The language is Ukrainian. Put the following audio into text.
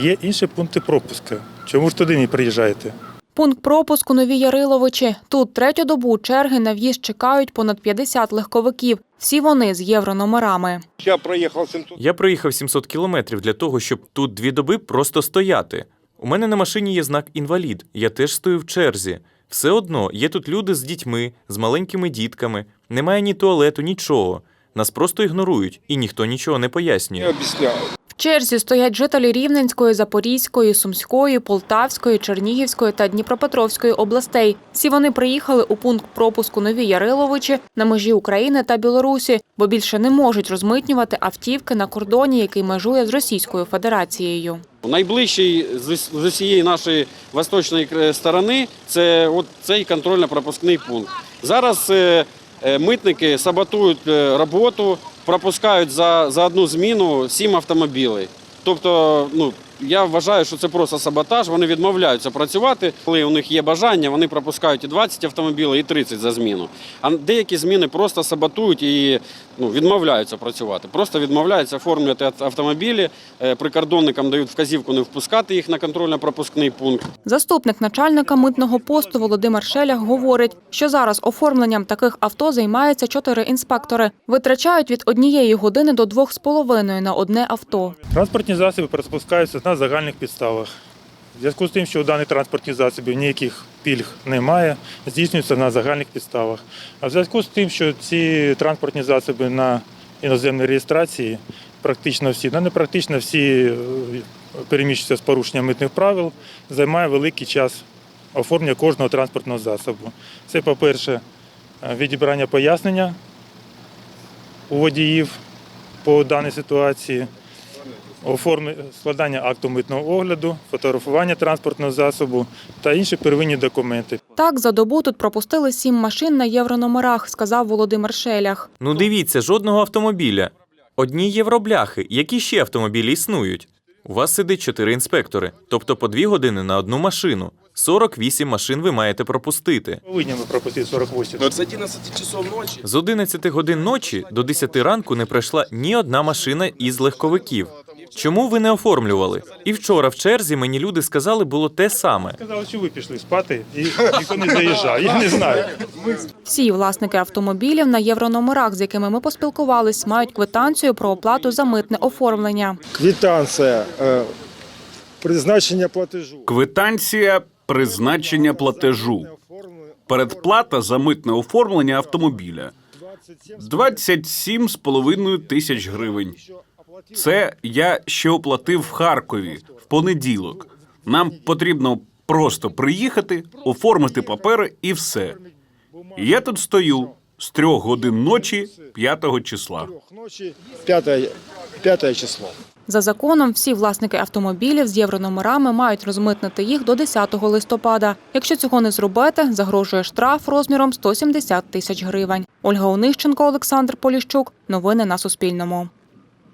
Є інші пункти пропуску. Чому ж туди не приїжджаєте? Пункт пропуску Нові Яриловичі. Тут третю добу черги на в'їзд чекають понад 50 легковиків. Всі вони з єврономерами. Я проїхав 700 Я проїхав 700 кілометрів для того, щоб тут дві доби просто стояти. У мене на машині є знак інвалід. Я теж стою в черзі. Все одно є тут люди з дітьми, з маленькими дітками. Немає ні туалету, нічого. Нас просто ігнорують, і ніхто нічого не пояснює. об'ясняв. В черзі стоять жителі Рівненської, Запорізької, Сумської, Полтавської, Чернігівської та Дніпропетровської областей. Всі вони приїхали у пункт пропуску Нові Яриловичі на межі України та Білорусі, бо більше не можуть розмитнювати автівки на кордоні, який межує з Російською Федерацією. Найближчий з усієї нашої восточної е, сторони це цей контрольно-пропускний пункт. Зараз е, е, митники саботують роботу, пропускають за, за одну зміну сім автомобілів. Тобто, ну я вважаю, що це просто саботаж. Вони відмовляються працювати. Коли у них є бажання, вони пропускають і 20 автомобілів, і 30 за зміну. А деякі зміни просто саботують і ну, відмовляються працювати. Просто відмовляються оформлювати автомобілі. Е, Прикордонникам дають вказівку не впускати їх на контрольно-пропускний пункт. Заступник начальника митного посту Володимир Шелях говорить, що зараз оформленням таких авто займаються чотири інспектори. Витрачають від однієї години до двох з половиною на одне авто. Транспортні засоби розпускаються на загальних підставах. В зв'язку з тим, що у даних транспортних засобів ніяких пільг немає, здійснюється на загальних підставах. А в зв'язку з тим, що ці транспортні засоби на іноземній реєстрації, практично всі, ну не практично всі е, переміщуються з порушенням митних правил, займає великий час оформлення кожного транспортного засобу. Це, по-перше, е, відібрання пояснення у водіїв по даній ситуації, складання акту митного огляду, фотографування транспортного засобу та інші первинні документи. Так, за добу тут пропустили сім машин на єврономерах, сказав Володимир Шелях. Ну дивіться, жодного автомобіля. Одні євробляхи. Які ще автомобілі існують? У вас сидить чотири інспектори, тобто по дві години на одну машину. 48 машин ви маєте пропустити. Повинні ми пропустити 48. С 11 часов ночи З 11 годин ночі до 10 ранку не пройшла ні одна машина із легковиків. Чому ви не оформлювали? І вчора в черзі мені люди сказали, було те саме. Сказали, що ви пішли спати і ніхто не заїжджає. Я не знаю. Всі власники автомобілів на єврономерах, з якими ми поспілкувались, мають квитанцію про оплату за митне оформлення. Квитанція е, призначення платежу. Квитанція призначення платежу. Передплата за митне оформлення автомобіля 27,5 тисяч гривень. Це я ще оплатив в Харкові в понеділок. Нам потрібно просто приїхати, оформити папери і все. І я тут стою з трьох годин ночі 5 числа. Ночі 5, 5 число. За законом, всі власники автомобілів з єврономерами мають розмитнити їх до 10 листопада. Якщо цього не зробити, загрожує штраф розміром 170 тисяч гривень. Ольга Онищенко, Олександр Поліщук. Новини на Суспільному.